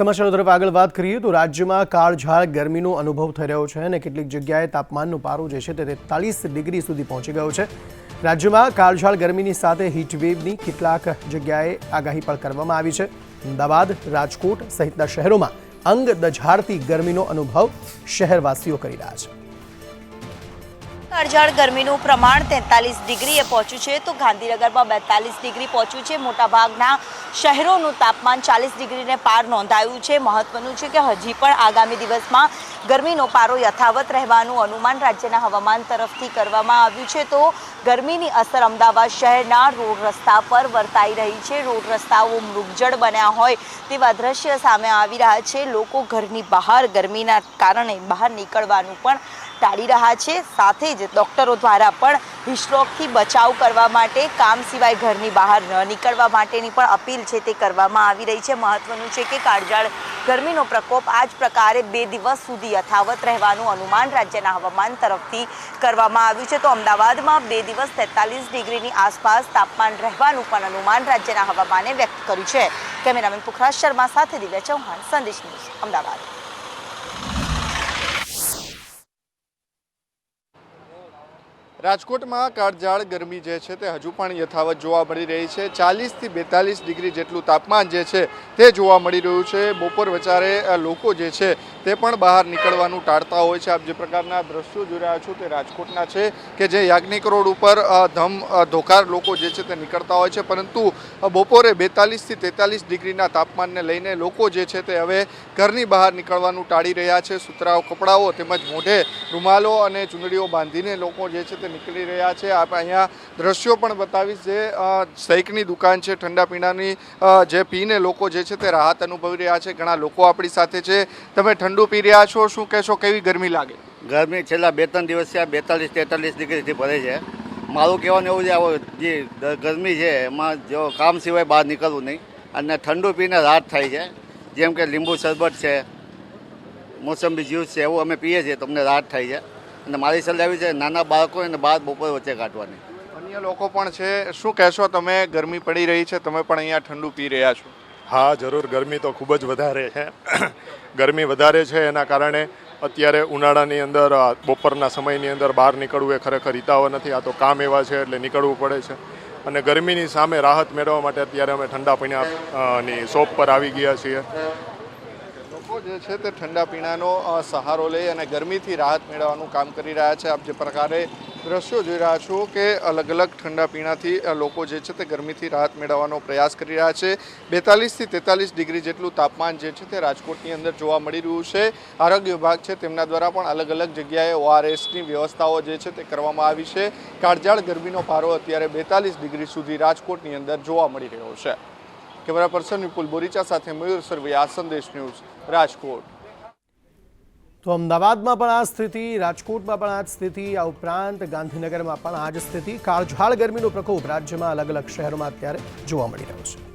સમાચારો તરફ આગળ વાત કરીએ તો રાજ્યમાં કાળઝાળ ગરમીનો અનુભવ થઈ રહ્યો છે અને કેટલીક જગ્યાએ તાપમાનનો પારો જે છે તે તેતાલીસ ડિગ્રી સુધી પહોંચી ગયો છે. રાજ્યમાં કાળઝાળ ગરમીની સાથે હીટવેવની કેટલાક જગ્યાએ આગાહી પણ કરવામાં આવી છે. અમદાવાદ, રાજકોટ સહિતના શહેરોમાં અંગ દઝાડતી ગરમીનો અનુભવ શહેરવાસીઓ કરી રહ્યા છે. કાળઝાળ ગરમીનું પ્રમાણ તેતાલીસ ડિગ્રીએ પહોંચ્યું છે. તો ગાંધીનગરમાં બેતાલીસ ડિગ્રી પહોંચ્યું છે. મોટાભાગના શહેરોનું તાપમાન ચાલીસ ડિગ્રીને પાર નોંધાયું છે. મહત્વનું છે કે હજી પણ આગામી દિવસમાં ગરમીનો પારો યથાવત રહેવાનું અનુમાન રાજ્યના હવામાન તરફથી કરવામાં આવ્યું છે. તો ગરમીની અસર અમદાવાદ શહેરના રોડ રસ્તા પર વર્તાઈ રહી છે. રોડ રસ્તાઓ મૃગજળ બન્યા હોય તેવા દ્રશ્ય સામે આવી રહ્યા છે. લોકો ઘરની બહાર ગરમીના કારણે બહાર નીકળવાનું પણ ટાળી રહ્યા છે. સાથે જ ડૉક્ટરો દ્વારા પણ હિસ્ટ્રોકથી બચાવ કરવા માટે, કામ સિવાય ઘરની બહાર ન નીકળવા માટેની પણ અપીલ છે તે કરવામાં આવી રહી છે. મહત્વનું છે કે કાળજાળ ગરમીનો પ્રકોપ આ જ પ્રકારે બે દિવસ સુધી યથાવત રહેવાનું અનુમાન રાજ્યના હવામાન તરફથી કરવામાં આવ્યું છે. તો અમદાવાદમાં બે દિવસ તેતાલીસ ડિગ્રીની આસપાસ તાપમાન રહેવાનું પણ અનુમાન રાજ્યના હવામાને વ્યક્ત કર્યું છે. કેમેરામેન પુખરાજ શર્મા સાથે દિવ્યા ચૌહાણ, સંદેશ ન્યૂઝ, અમદાવાદ. રાજકોટમાં કાળઝાળ ગરમી જે છે તે હજુ પણ યથાવત જોવા મળી રહી છે. ચાલીસથી બેતાલીસ ડિગ્રી જેટલું તાપમાન જે છે તે જોવા મળી રહ્યું છે. બપોર વચારે લોકો જે છે તે પણ બહાર નીકળવાનું ટાળતા હોય છે. આપ જે પ્રકારના દ્રશ્યો જોઈ રહ્યા છો તે રાજકોટના છે કે જે યાજ્ઞિક રોડ ઉપર ધમ ધોકાર લોકો જે છે તે નીકળતા હોય છે. પરંતુ બપોરે બેતાલીસથી તેતાલીસ ડિગ્રીના તાપમાનને લઈને લોકો જે છે તે હવે ઘરની બહાર નીકળવાનું ટાળી રહ્યા છે. સુતરાઓ કપડાઓ તેમજ મોઢે રૂમાલો અને ચૂંદડીઓ બાંધીને લોકો જે છે તે નીકળી રહ્યા છે. આપણે અહીંયા દ્રશ્યો પણ બતાવીશ જે શેકની દુકાન છે, ઠંડા પીણાની. જે પીને લોકો જે છે તે રાહત અનુભવી રહ્યા છે. ઘણા લોકો આપણી સાથે છે. તમે ઠંડુ પી રહ્યા છો? શું કહેશો? કેવી ગરમી લાગે? ગરમી છેલ્લા બે ત્રણ દિવસથી આ બેતાલીસ, તેતાલીસ ડિગ્રીથી ભરે છે. મારું કહેવાનું એવું છે, આવો જે ગરમી છે, એમાં જો કામ સિવાય બહાર નીકળવું નહીં. અને ઠંડુ પીને રાહત થાય છે. જેમ કે લીંબુ શરબત છે, મોસંબી જ્યુસ છે, એવું અમે પીએ છીએ તમને રાહત થાય છે. અને મારી સલાહ એવી છે નાના બાળકો એને બહાર બપોર વચ્ચે કાઢવાની. અન્ય લોકો પણ છે શું કહેશો તમે? ગરમી પડી રહી છે તમે પણ અહીંયા ઠંડુ પી રહ્યા છો. હા જરૂર ગરમી તો ખૂબ જ વધારે છે. ગરમી વધારે છે એના કારણે અત્યારે ઉનાળાની અંદર બપોરના સમયની અંદર બહાર નીકળવું એ ખરેખર હિતાવ નથી. આ તો કામ એવા છે એટલે નીકળવું પડે છે. અને ગરમીની સામે રાહત મેળવવા માટે અત્યારે અમે ઠંડા પીણા ની શોપ પર આવી ગયા છીએ. લોકો જે છે તે ઠંડા પીણાનો સહારો લઈ અને ગરમીથી રાહત મેળવવાનું કામ કરી રહ્યા છે. આપ જે પ્રકારે દ્રશ્યો જોઈ રહ્યા છો કે અલગ અલગ ઠંડા પીણાથી લોકો જે છે તે ગરમીથી રાહત મેળવવાનો પ્રયાસ કરી રહ્યા છે. બેતાલીસથી તેતાલીસ ડિગ્રી જેટલું તાપમાન જે છે તે રાજકોટની અંદર જોવા મળી રહ્યું છે. આરોગ્ય વિભાગ છે તેમના દ્વારા પણ અલગ અલગ જગ્યાએ ઓઆરએસની વ્યવસ્થાઓ જે છે તે કરવામાં આવી છે. કાળજાળ ગરમીનો પારો અત્યારે બેતાલીસ ડિગ્રી સુધી રાજકોટની અંદર જોવા મળી રહ્યો છે. કેમેરા પર્સન વિપુલ બોરીચા સાથે મયુર સરવૈયા સંદેશ ન્યૂઝ રાજકોટ. તો અમદાવાદમાં પણ આ સ્થિતિ, રાજકોટમાં પણ આ સ્થિતિ, આ ઉપરાંત ગાંધીનગરમાં પણ આ જ સ્થિતિ. કાળઝાળ ગરમીનો પ્રકોપ રાજ્યમાં અલગ અલગ શહેરોમાં અત્યારે જોવા મળી રહ્યો છે.